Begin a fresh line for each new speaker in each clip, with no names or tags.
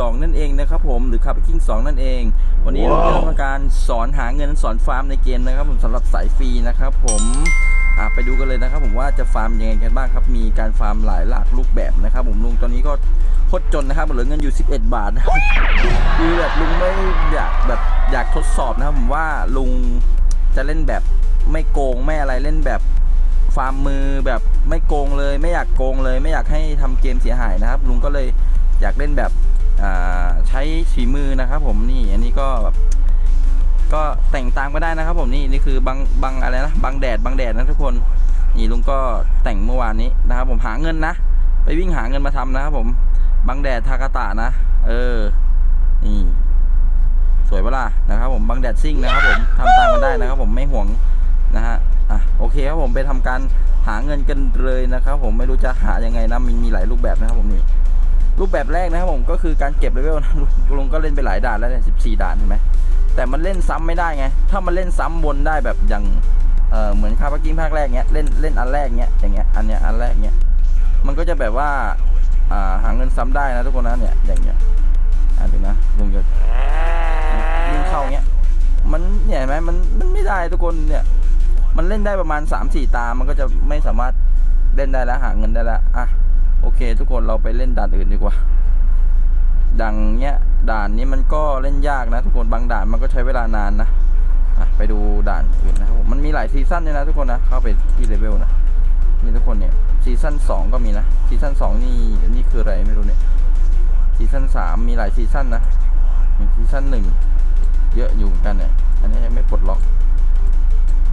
2 นั่นเองนะครับผมหรือ c a p King 2นั่นเอง วันนี้เราจะทำการสอนหาเงินสอนฟาร์มในเกมนะครับผมสำหรับสายฟรีนะครับผมไปดูกันเลยนะครับผมว่าจะฟาร์มยังไงกันบ้างครับมีการฟาร์มหลายหลากรูปแบบนะครับ ผมลุงตอนนี้ก็โคตรจนนะครับเหลือเงินอยู่ 11 บาทคือแบบลุงไม่อยากแบบอยากทดสอบนะครับผมว่าลุงจะเล่นแบบไม่โกงไม่อะไรเล่นแบบฟาร์มมือแบบไม่โกงเลย ไม่อยากโกงเลย ไม่อยากให้ทำเกมเสียหายนะครับ ลุงก็เลยอยากเล่นแบบ ใช้ฝีมือนะครับ ผมนี่อันนี้ก็แบบก็แต่งตามก็ได้นะครับ ผมนี่นี่คือบังบังอะไรนะบังแดดบังแดดนะทุกคนนี่ลุงก็แต่งเมื่อวานนี้นะครับ ผมหาเงินนะ ไปวิ่งหาเงินมาทำนะครับ ผมบังแดดทากาตะนะ เออ นี่สวยเวล่ะนะครับ ผมบังแดดซิ่งนะครับ ผมทำตามกันได้นะครับ ผมไม่ห่วงนะฮะอะโอเคครับผมไปทำการหาเงินกันเลยนะครับ ผมไม่รู้จะหายังไงนะมีมีหลายรูปแบบนะครับ ผมนี่ รูปแบบแรกนะครับผมก็คือการเก็บเลเวลนะลุงก็เล่นไปหลายด่านแล้วเนี่ยสิบสี่ด่านเห็นไหมแต่มันเล่นซ้ำไม่ได้ไง ถ้ามันเล่นซ้ำวนได้แบบอย่างเออเหมือนคาพักกิ้งภาคแรกเนี้ยเล่นเล่นอันแรกเนี้ยอย่างเงี้ยอันเนี้ยอันแรกเนี้ยมันก็จะแบบว่าอ่าหาเงินซ้ำได้นะทุกคนนะเนี่ยอย่างเงี้ยอ่าดูนะลุงจะยิงเข้าเงี้ยมันเนี่ยเห็นไหมมันมันไม่ได้ทุกคนเนี่ยมันเล่นได้ประมาณ3-4ตา มันก็จะไม่สามารถเล่นได้แล้วหาเงินได้แล้วอะ โอเค ทุกคนเราไปเล่นด่านอื่นดีกว่าดังเนี้ยด่านนี้มันก็เล่นยากนะ ทุกคนบางด่านมันก็ใช้เวลานานนะอะไปดูด่านอื่นนะครับมันมีหลายซีซั่นเลยนะทุกคนนะเข้าไปที่เลเวลนะนี่ทุกคนเนี่ยซีซั่น2 ก็มีนะซีซั่น2นี่นี่คืออะไรไม่รู้เนี่ยซีซั่น3มีหลายซีซั่นนะซีซั่น1เยอะอยู่เหมือนกันเนี่ยอันนี้ยังไม่ปลดล็อก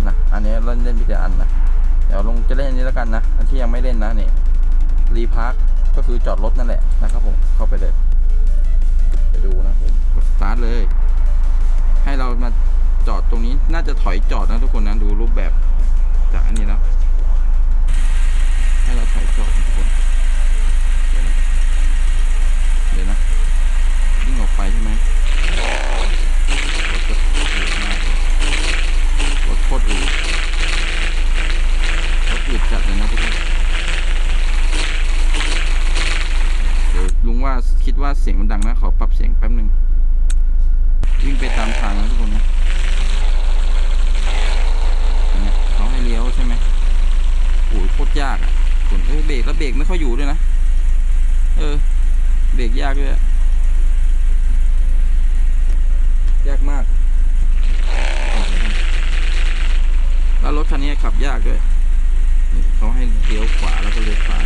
นะอันนี้เล่นเล่นไปแต่อันนะเดี๋ยวลงจะเล่นอันนี้แล้วกันนะอันที่ยังไม่เล่นนะเนี่ย รีพาร์คก็คือจอดรถนั่นแหละนะครับผมเข้าไปเลย ไปดูนะผมกดสตาร์ทเลย ให้เรามาจอดตรงนี้น่าจะถอยจอดนะทุกคนนะดูรูปแบบจากอันนี้แล้วให้เราถอยจอดทุกคนเดี๋ยวนะเดี๋ยวนะวิ่งออกไปใช่ไหมรถก็อืดมากเลยรถโคตรอืดรถอืดจัดเลยนะทุกคนเดี๋ย ว่าคิดว่าเสียงมันดังนะขอปรับเสียงแป๊บหนึ่งวิ่งไปตามทางนะทุกคนนะเนไหมเขาให้เลี้ยวใช่ไหมโอ้ยโคตรยากอะคนเอ้ยเบรกแล้วเบรกไม่ค่อยอยู่ด้วยนะเออ เบรกยากด้วยยากมาก แล้วรถคันนี้ขับยากด้วยเขาให้เลี้ยวขวาแล้วก็เลี้ยวซ้าย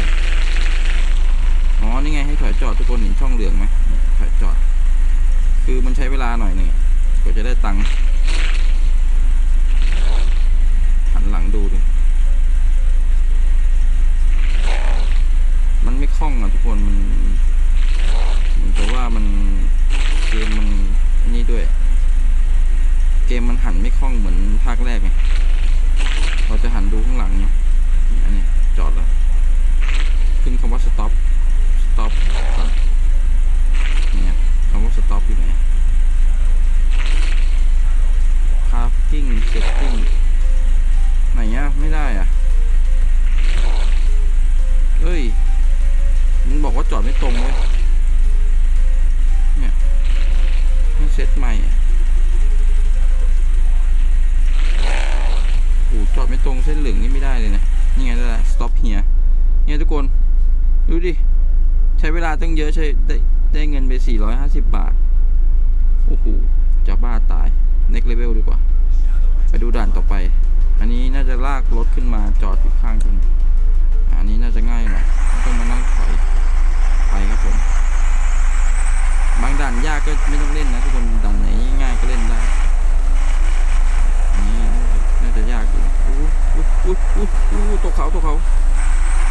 อ๋อ นี่ไงให้ถอยจอดทุกคนเห็นช่องเหลืองไหมนี่ถอยจอด คือมันใช้เวลาหน่อยหนึ่งกว่าจะได้ตังค์หันหลังดูดิ มันไม่คล่องอะทุกคน มันเหมือนกับว่ามันเกมมันนี่ด้วย เกมมันหันไม่คล่องเหมือนภาคแรกไง เราจะหันดูข้างหลังเนี่ยอันนี้จอดแล้ว ขึ้นคำว่า stop stop ก่อนเนี่ยคำว่า stop อยู่ไหน parking setting ไหนอะไม่ได้อะเอ้ยมันบอกว่าจอดไม่ตรงเลยเนี่ยให้เซตใหม่อะโอ้จอดไม่ตรงเส้นเหลืองนี่ไม่ได้เลยนะนี่ไงได้ละ stop here เนี่ยทุกคน ดูดิ ช้เวลาตั้งเยอะใช้ได้ได้เงินไป 450 บาท โอ้โห จะบ้าตาย next level ดีกว่า ไปดูด่านต่อไป อันนี้น่าจะลากรถขึ้นมาจอดอยู่ข้างถนนอันนี้น่าจะง่ายหน่อยไม่ต้องมานั่งถอยไปครับผม บางด่านยากก็ไม่ต้องเล่นนะทุกคน ด่านไหนง่ายก็เล่นได้นนี้น่าจะยากอยู่อู้อู้อู้อู้ตกเขาตกเขา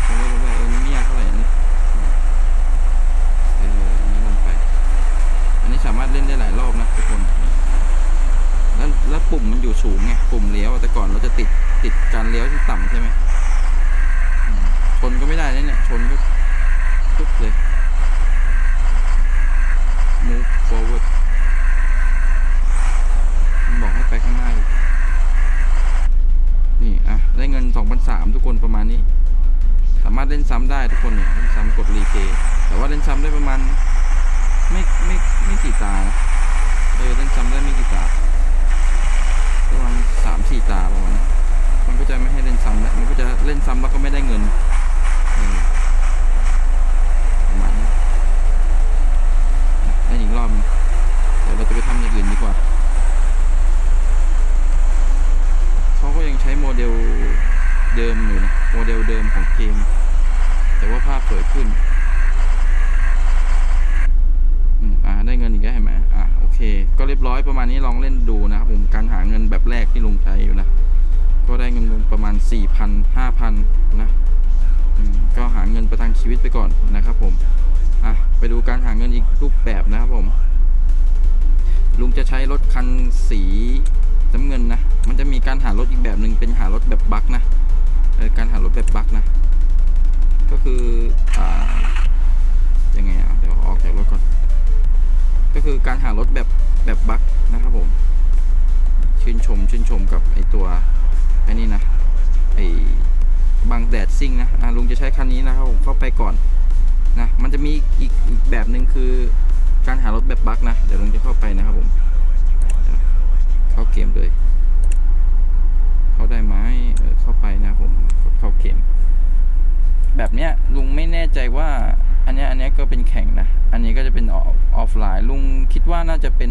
ลงไปลงไปเออไม่ยากเท่าไหร่นะี้สามารถเล่นได้หลายรอบนะทุกคน แล้วแล้วปุ่มมันอยู่สูงไง ปุ่มเลี้ยวแต่ก่อนเราจะติดติดการเลี้ยวที่ต่ำใช่ไหมชนก็ไม่ได้นะเนี่ย ชนก็ทุบเลย move forward มันบอกให้ไปข้างหน้า นี่ อะ ได้เงิน2,003ทุกคนประมาณนี้ สามารถเล่นซ้ำได้ทุกคนเนี่ย เล่นซ้ำกดรีเพแต่ว่าเล่นซ้ำได้ประมาณ ไม่ไม่ไม่กี่ตาเออเล่นซ้ำได้ไม่กี่ตาประมาณสามสี่ตาประมาณนี้มันก็จะไม่ให้เล่นซ้ำแล้วมันก็จะเล่นซ้ำแล้วก็ไม่ได้เงินประมาณนี้เล่นอีกรอบเดี๋ยวเราจะไปทำอย่างอื่นดีกว่าเขาก็ยังใช้โมเดลเดิมอยู่นะโมเดลเดิมของเกม แต่ว่าภาพสวยขึ้น อืมอ่า ได้เงินอีกแล้วเห็นไหมอ่าโอเค ก็เรียบร้อย ประมาณนี้ลองเล่นดูนะครับผมการหาเงินแบบแรกที่ลุงใช้อยู่นะ ก็ได้เงินประมาณ4,000 5,000นะอืมก็หาเงินประทังชีวิตไปก่อนนะครับผมอะไปดูการหาเงินอีกรูปแบบนะครับผม ลุงจะใช้รถคันสีน้ำเงินนะ มันจะมีการหารถอีกแบบหนึ่งเป็นหารถแบบบั๊กนะเออการหารถแบบบั๊กนะ ก็คืออ่ายังไงอะเดี๋ยวออกจากรถก่อน ก็คือการหารถแบบ แบบบักนะครับผม ชื่นชมชื่นชมกับไอตัวไอ้นี่นะไอบางแดดซิ่งนะอะลุงจะใช้คันนี้นะครับผมเข้าไปก่อนนะมันจะมีอีกอีกแบบหนึ่งคือการหารถแบบบักนะ เดี๋ยวลุงจะเข้าไปนะครับผม เข้าเกมเลย เข้าได้ไหมเออเข้าไปนะผมเข้าเกม แบบเนี้ยลุงไม่แน่ใจว่า อันนี้อันนี้ก็เป็นแข่งนะ อันนี้ก็จะเป็นออฟไลน์ลุงคิดว่าน่าจะเป็น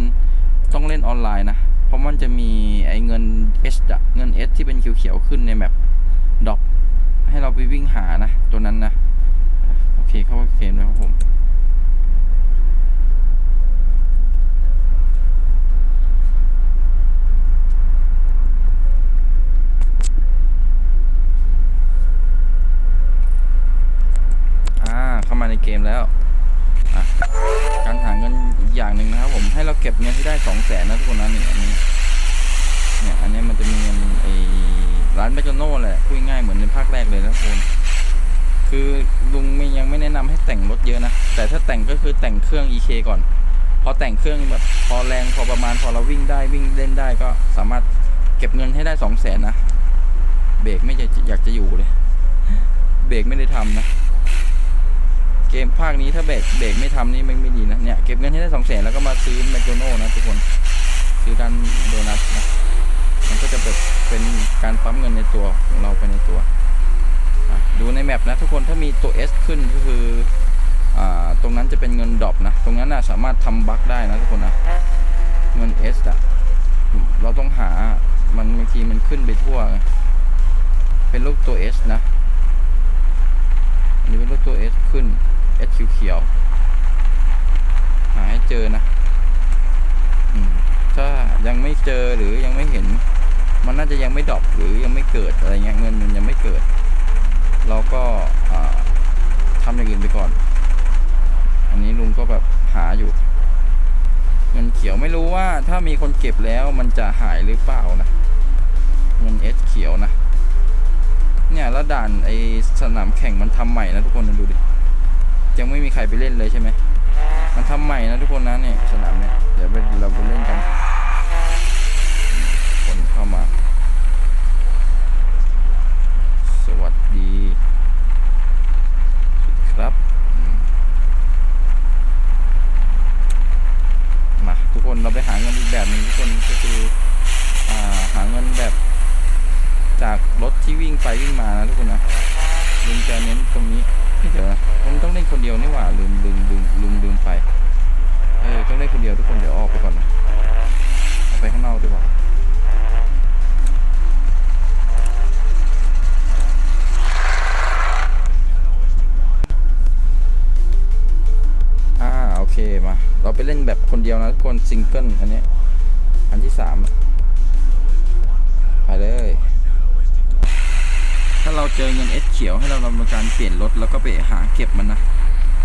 ต้องเล่นออนไลน์นะ เพราะมันจะมีไอ้เงิน S อะเงิน S ที่เป็นเขียวๆขึ้นในแมปดอกให้เราไปวิ่งหานะ ตัวนั้นนะ โอเคเข้าเกมแล้วครับผม อ่า เข้ามาในเกมแล้วการหาเงินอีกอย่างหนึ่งนะครับ ผมให้เราเก็บเงินให้ได้สองแสนนะทุกคนนะนี่อันนี้เนี่ยอันนี้มันจะมีเงินไอ้ร้านแมคโดนัลด์แหละพูดง่ายเหมือนในภาคแรกเลยนะทุกคนคือลุงไม่ยังไม่แนะนำให้แต่งรถเยอะนะ แต่ถ้าแต่งก็คือแต่งเครื่อง EK ก่อน พอแต่งเครื่องแบบพอแรงพอประมาณพอเราวิ่งได้วิ่งเล่นได้ก็สามารถเก็บเงินให้ได้สองแสนนะ เบรกไม่อยากจะอยู่เลย เบรกไม่ได้ทำนะ กมภาคนี้ถ้าเบรกเบรกไม่ทำนี่ไม่ไม่ดีนะเนี่ยเก็บเงินให้ได้สองแสนแล้วก็มาซื้อแมคโดนัลนะทุกคนซื้อดันโดนัทนะมันก็จะแบบเป็นการปั๊มเงินในตัวของเราไปในตัวดูในแมปนะทุกคนถ้ามีตัว S ขึ้นก็คืออตรงนั้นจะเป็นเงินดรอปนะ ตรงนั้นนะสามารถทำบั๊กได้นะทุกคนนะเงิน S อะเราต้องหามันบางทีมันขึ้นไปทั่ว เป็นรูปตัว S นะ อันนี้เป็นรูปตัว S ขึ้น S เขียวหาให้เจอนะถ้ายังไม่เจอหรือยังไม่เห็น มันน่าจะยังไม่ดรอปหรือยังไม่เกิดอะไรเงี้ยเงินมันยังไม่เกิด เราก็ทำอย่างอื่นไปก่อน อันนี้ลุงก็แบบหาอยู่ เงินเขียวไม่รู้ว่าถ้ามีคนเก็บแล้วมันจะหายหรือเปล่านะ เงิน S เขียวนะ เนี่ยแล้วด่านไอสนามแข่งมันทำใหม่นะทุกคนดูดิ ยังไม่มีใครไปเล่นเลยใช่ไหมมันทำใหม่นะทุกคนนะ เราไปเล่นแบบคนเดียวนะทุกคนซิงเกิลอันนี้ อันที่สามไปเลย ถ้าเราเจอเงิน S เขียวให้เราทำการเปลี่ยนรถแล้วก็ไปหาเก็บมันนะ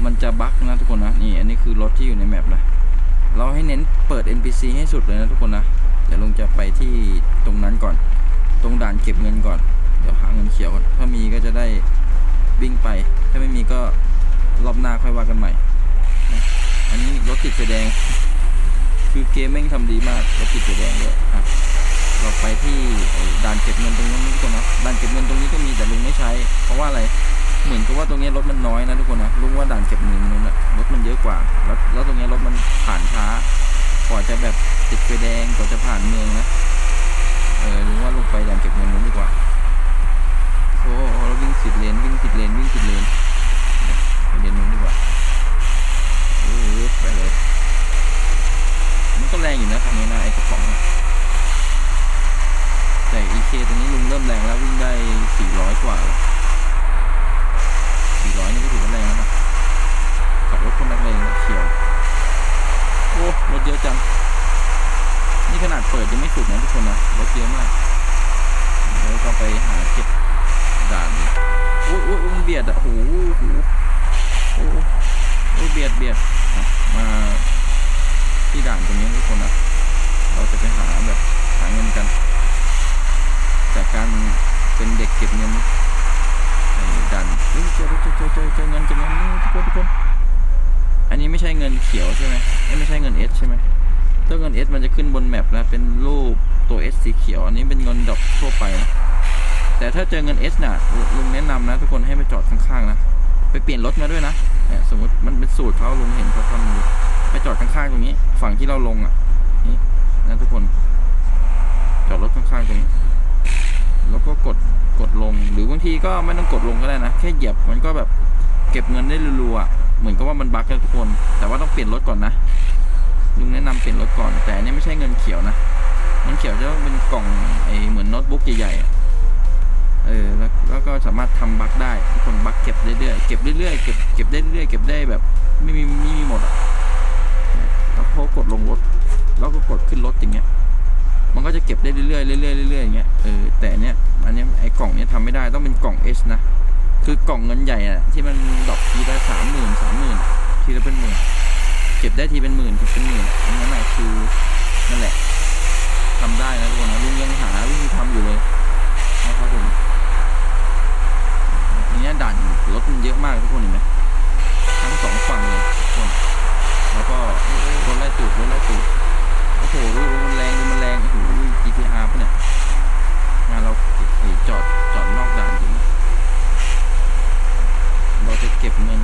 มันจะบั๊กนะทุกคนนะ นี่อันนี้คือรถที่อยู่ในแมปนะ เราให้เน้นเปิด NPC ให้สุดเลยนะทุกคนนะ เดี๋ยวลุงจะไปที่ตรงนั้นก่อน ตรงด่านเก็บเงินก่อน เดี๋ยวหาเงินเขียวก่อนถ้ามีก็จะได้วิ่งไป ถ้าไม่มีก็รอบหน้าค่อยว่ากันใหม่ อันนี้รถติดไฟแดง คือเกมแม่งทำดีมากรถติดไฟแดงด้วยอะเราไปที่ด่านเก็บเงินตรงนี้นทุกคนนะด่านเก็บเงินตรงนี้ก็มีแต่ลุงไม่ใช้ เพราะว่าอะไรเหมือนกับว่าตรงนี้รถมันน้อยนะทุกคนนะลุงว่าด่านเก็บเงินนู้นรถมันเยอะกว่า แล้วแล้วตรงนี้รถมันผ่านช้ากว่าจะแบบติดไฟแดงกว่าจะผ่านเมืองนะเออลุงว่าลงไปด่านเก็บเงินนู้นดีกว่าโอ้เราวิ่งสิบเลนวิ่งสิบเลนวิ่งสิบเลนเลนนู้นดีกว่า ไปเลย มันก็แรงอยู่นะคันนี้นะไอ้กระป๋องแต่ EK ตัวนี้ลุงเริ่มแรงแล้ววิ่งได้ 400 กว่าแล้ว400 นี่ก็ถือว่าแรงแล้วนะขับรถคนนักเลงเนี่ยเขียว โอ้รถเยอะจัง นี่ขนาดเปิดยังไม่สุดนะทุกคนนะรถเยอะมากแล้วก็ไปหาเก็บด่านนี้ยอ้ยโอ้ยมันเบียดอะโอ้โหโอ้ เบียดเบียดมาที่ด่านตรงนี้ทุกคนนะเราจะไปหาแบบหาเงินกัน จากการเป็นเด็กเก็บเงินในดันเฮ้ยเจอเจอเจอเจอเจอเงินเจอเงินทุกคนทุกคนอันนี้ไม่ใช่เงินเขียวใช่ไหมไม่ใช่เงิน S ใช่ไหมถ้าเงิน S มันจะขึ้นบนแมปแล้วเป็นรูปตัว S สีเขียวอันนี้เป็นเงินดอกทั่วไปนะแต่ถ้าเจอเงิน S น่ะลุลุงแนะนำนะทุกคนให้ไปจอดข้างๆนะไปเปลี่ยนรถมาด้วยนะ เนี่ยสมมติมันเป็นสูตรเขาลุงเห็นเขาทำอยู่ไปจอดข้างๆตรงนี้ ฝั่งที่เราลงอะ นี่นะทุกคน จอดรถข้างๆตรงนี้ แล้วก็กดกดลง หรือบางทีก็ไม่ต้องกดลงก็ได้นะ แค่เหยียบมันก็แบบเก็บเงินได้รัวๆเหมือนกับว่ามันบั๊กนะทุกคน แต่ว่าต้องเปลี่ยนรถก่อนนะลุงแนะนำเปลี่ยนรถก่อน แต่อันนี้ไม่ใช่เงินเขียวนะ เงินเขียวจะเป็นกล่องไอเหมือนโน้ตบุ๊กใหญ่ๆ เออแล้วแล้วก็สามารถทำบั๊กได้ทุกคนบั๊กเก็บเรื่อยๆเก็บเรื่อยๆเก็บเก็บได้เรื่อยๆเก็บได้แบบ ไม่มีไม่มีหมดอะแล้วพอกดลงรถแล้วก็กดขึ้นรถอย่างเงี้ย มันก็จะเก็บได้เรื่อยๆเรื่อยๆเรื่อยๆอย่างเงี้ยเออแต่เนี้ยอันเนี้ยไอ้กล่องเนี้ยทำไม่ได้ต้องเป็นกล่อง H นะคือกล่องเงินใหญ่อะที่มันดอกทีละสามหมื่นสามหมื่นทีละเป็นหมื่นเก็บได้ทีเป็นหมื่นถึงเป็นหมื่นอันนั้นแหละคือนั่นแหละทำได้นะทุกคนนะลุงยังหาวิธีทำอยู่เลยนะครับผม นเนี้ด่านรถมันเยอะมากทุกคนเห็นไหมทั้งสองฝั่งเลยทุกคนแล้วก็รถไล่ตูดรถไล่ตูดโอ้โหดูมันแรงดูมันแรงโอ้โห GTR ปะเนี่ยงานเราจอดจอดนอกด่านจริงเราจะเก็บเงิน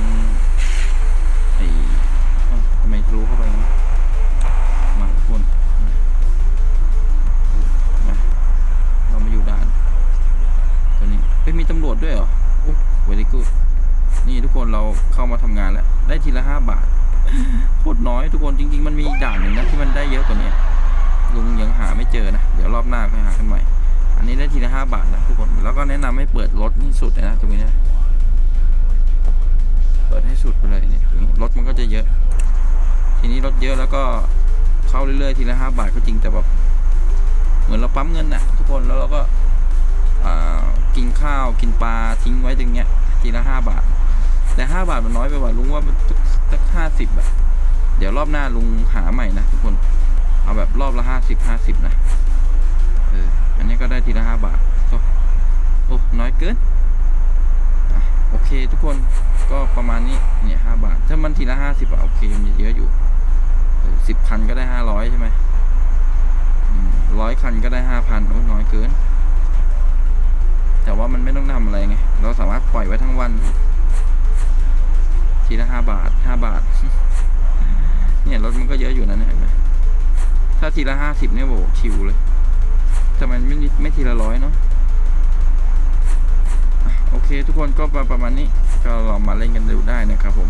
5 บาทนะทุกคน แล้วก็แนะนำให้เปิดรถนี่สุดเลยนะตรงนี้นะเปิดให้สุดไปเลยเนี่ยรถมันก็จะเยอะ ทีนี้รถเยอะแล้วก็เข้าเรื่อยๆทีละ 5 บาทก็จริงแต่แบบเหมือนเราปั๊มเงินนะทุกคนแล้วเราก็กินข้าวกินปลาทิ้งไว้ตรงเนี้ยทีละ 5 บาท แต่ 5 บาทมันน้อยไปว่าลุงว่ามันสักห้าสิบอะเดี๋ยวรอบหน้าลุงหาใหม่นะทุกคน เอาแบบรอบละห้าสิบห้าสิบนะ เออ อันนี้ก็ได้ทีละห้าบาทโอ้น้อยเกินอโอเคทุกคนก็ประมาณนี้เนี่ยห้าบาท ถ้ามันทีละห้าสิบอะโอเคมันเยอะอยู่สิบคันก็ได้ห้าร้อยใช่ไหมร้อยคันก็ได้ห้าพันโอ้น้อยเกิน แต่ว่ามันไม่ต้องทำอะไรไง เราสามารถปล่อยไว้ทั้งวัน ทีละห้าบาทห้าบาท เนี่ยรถมันก็เยอะอยู่นะเนี่ยไหมถ้าทีละห้าสิบเนี่ยโหชิวเลย ทำไมไม่นิไม่ทีละร้อยเนาะโอเค ทุกคนก็ประประมาณนี้ก็ลองมาเล่นกันดูได้นะครับผม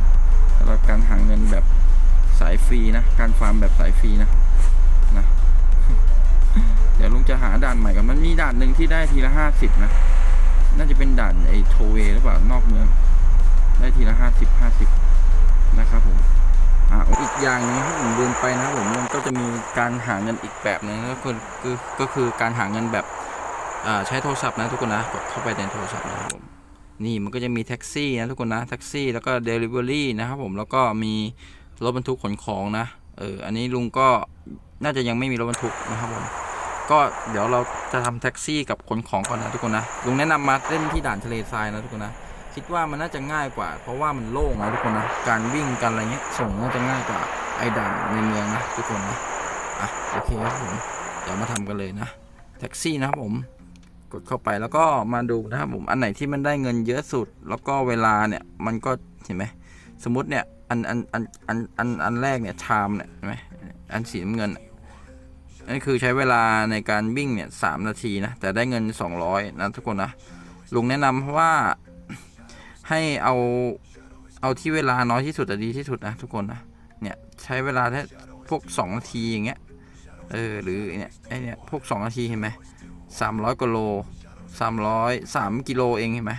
สำหรับการหาเงินแบบสายฟรีนะ การฟาร์มแบบสายฟรีนะนะ เดี๋ยวลุงจะหาด่านใหม่กันมันมีด่านหนึ่งที่ได้ทีละห้าสิบนะ น่าจะเป็นด่านไอ้โทเวหรือเปล่านอกเมือง ได้ทีละห้าสิบห้าสิบนะครับผม อีกอย่างนึงที่ผมลืมไปนะครับผมมันก็จะมีการหาเงินอีกแบบหนึ่งก็คือคือก็คือการหาเงินแบบใช้โทรศัพท์นะทุกคนนะกดเข้าไปในโทรศัพท์นะครับผมนี่มันก็จะมีแท็กซี่นะทุกคนนะแท็กซี่แล้วก็เดลิเวอรี่นะครับผมแล้วก็มีรถบรรทุกขนของนะเอออันนี้ลุงก็น่าจะยังไม่มีรถบรรทุกนะครับผมก็เดี๋ยวเราจะทำแท็กซี่กับขนของก่อนนะทุกคนนะลุงแนะนำมาเล่นที่ด่านทะเลทรายนะทุกคนนะ คิดว่ามันน่าจะง่ายกว่า เพราะว่ามันโล่งนะทุกคนนะ การวิ่งกันอะไรเงี้ย ส่งน่าจะง่ายกว่าไอ้ด่านในเมืองนะทุกคนนะ อะโอเคครับผมเดี๋ยวมาทำกันเลยนะแท็กซี่นะครับผมกดเข้าไปแล้วก็มาดูนะครับผมอันไหนที่มันได้เงินเยอะสุด แล้วก็เวลาเนี่ยมันก็เห็นไหมสมมติเนี่ยอันอันอันอันอันอันแรกเนี่ยชามเนี่ยเห็นไหมอันสีน้ำเงินนั่นคือใช้เวลาในการวิ่งเนี่ยสามนาทีนะแต่ได้เงิน 200นะทุกคนนะลุงแนะนำเพราะว่า ให้เอาเอาที่เวลาน้อยที่สุดแต่ดีที่สุดนะทุกคนนะเนี่ยใช้เวลาแค่พวก 2 นาทีอย่างเงี้ยเออหรือเนี่ยไอเนี่ยพวก 2 นาทีเห็นไหมสามร้อยกว่าโลสามร้อยสามกิโลเองเห็นไหม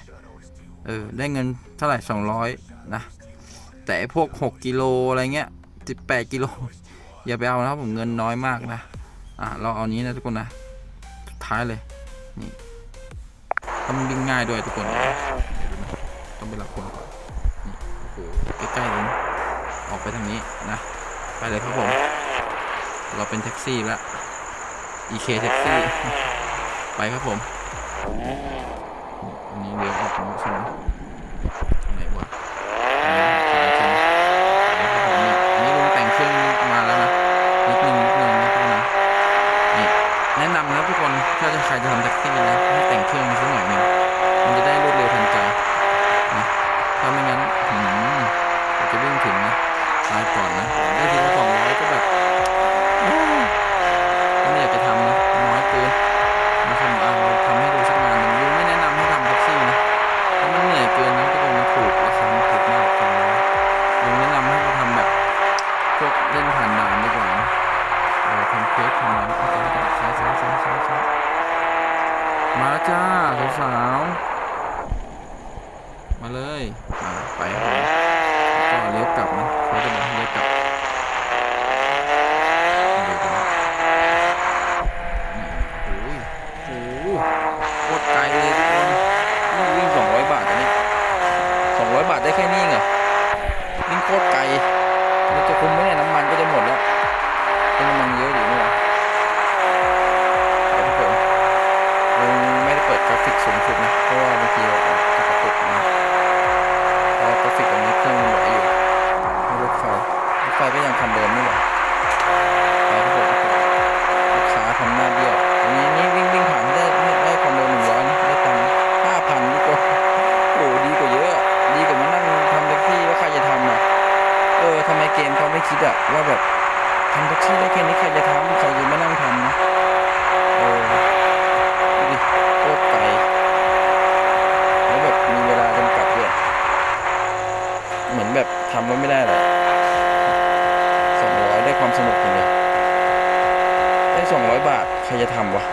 เออได้เงินเท่าไหร่สองร้อยนะแต่พวกหกกิโลอะไรเงี้ยสิบแปดกิโลอย่าไปเอานะผมเงินน้อยมากนะอะเราเอานี้นะทุกคนนะท้ายเลยนี่ต้องวิ่งง่ายด้วยทุกคนนะ ต้องไปรับคนก่อนนี่โอ้โหใกล้ๆเลยนะออกไปทางนี้นะ ไปเลยครับผม เราเป็นแท็กซี่แล้ว EK แท็กซี่ ไปครับผม อันนี้เลี้ยวออกตรงนี้ใช่ไหม ใครจะทำวะ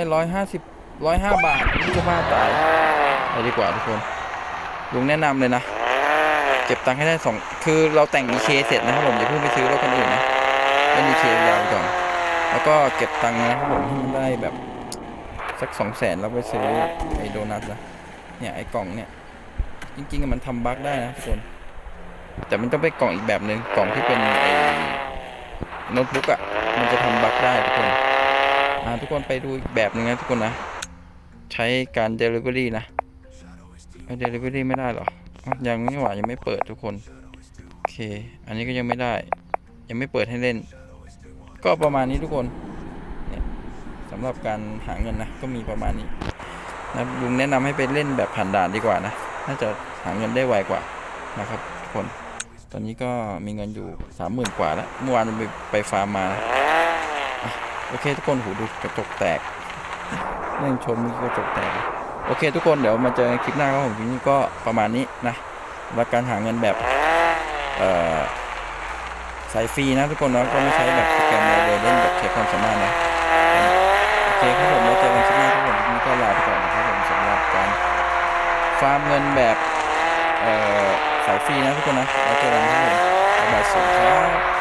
ได้ร้อยห้าสิบร้อยห้าบาทนี่จะบ้าตายไปดีกว่าทุกคน ลุงแนะนำเลยนะ เก็บตังค์ให้ได้สองคือเราแต่ง EK เสร็จนะครับผมอย่าเพิ่งไปซื้อรถคนอื่นนะเล่น EK ยาวก่อน แล้วก็เก็บตังค์นะครับผมให้มันได้แบบสักสองแสนแล้วไปซื้อไอ้โดนัทนะเนี่ยไอ้กล่องเนี่ย จริงๆมันทำบั๊กได้นะทุกคน แต่มันต้องเป็นกล่องอีกแบบหนึ่งกล่องที่เป็นไอ้โน้ตบุ๊กอะมันจะทำบั๊กได้ทุกคน อ่าทุกคนไปดูอีกแบบหนึ่งนะทุกคนนะ ใช้การ Delivery นะเอ้ย Delivery ไม่ได้หรอ ยังไม่หวายังไม่เปิดทุกคน โอเค อันนี้ก็ยังไม่ได้ ยังไม่เปิดให้เล่น ก็ประมาณนี้ทุกคนเนี่ยสำหรับการหาเงินนะ ก็มีประมาณนี้นะลุงแนะนำให้ไปเล่นแบบผ่านด่านดีกว่านะ น่าจะหาเงินได้ไวกว่านะครับทุกคน ตอนนี้ก็มีเงินอยู่สามหมื่นกว่าแล้ว เมื่อวานไปไปฟาร์มมานะ โอเค ทุกคนหูดูกระจกแตกเรื่องชมนี่กระจกแตก โอเค ทุกคนเดี๋ยวมาเจอคลิปหน้าครับผมคลิปนี้ก็ประมาณนี้นะสำหรับการหาเงินแบบเอ่อสายฟรีนะทุกคนนะก็ไม่ใช้แบบโปรแกรมเลยเล่นแบบใช้ความสามารถนะโอเคครับผมมาเจอกันคลิปหน้าครับผมคลิปนี้ก็ลาไปก่อนนะครับผมสำหรับการฟาร์มเงินแบบเอ่อสายฟรีนะทุกคนนะแล้วเจอกันครับผมบ๊ายบายสวัสดีครับ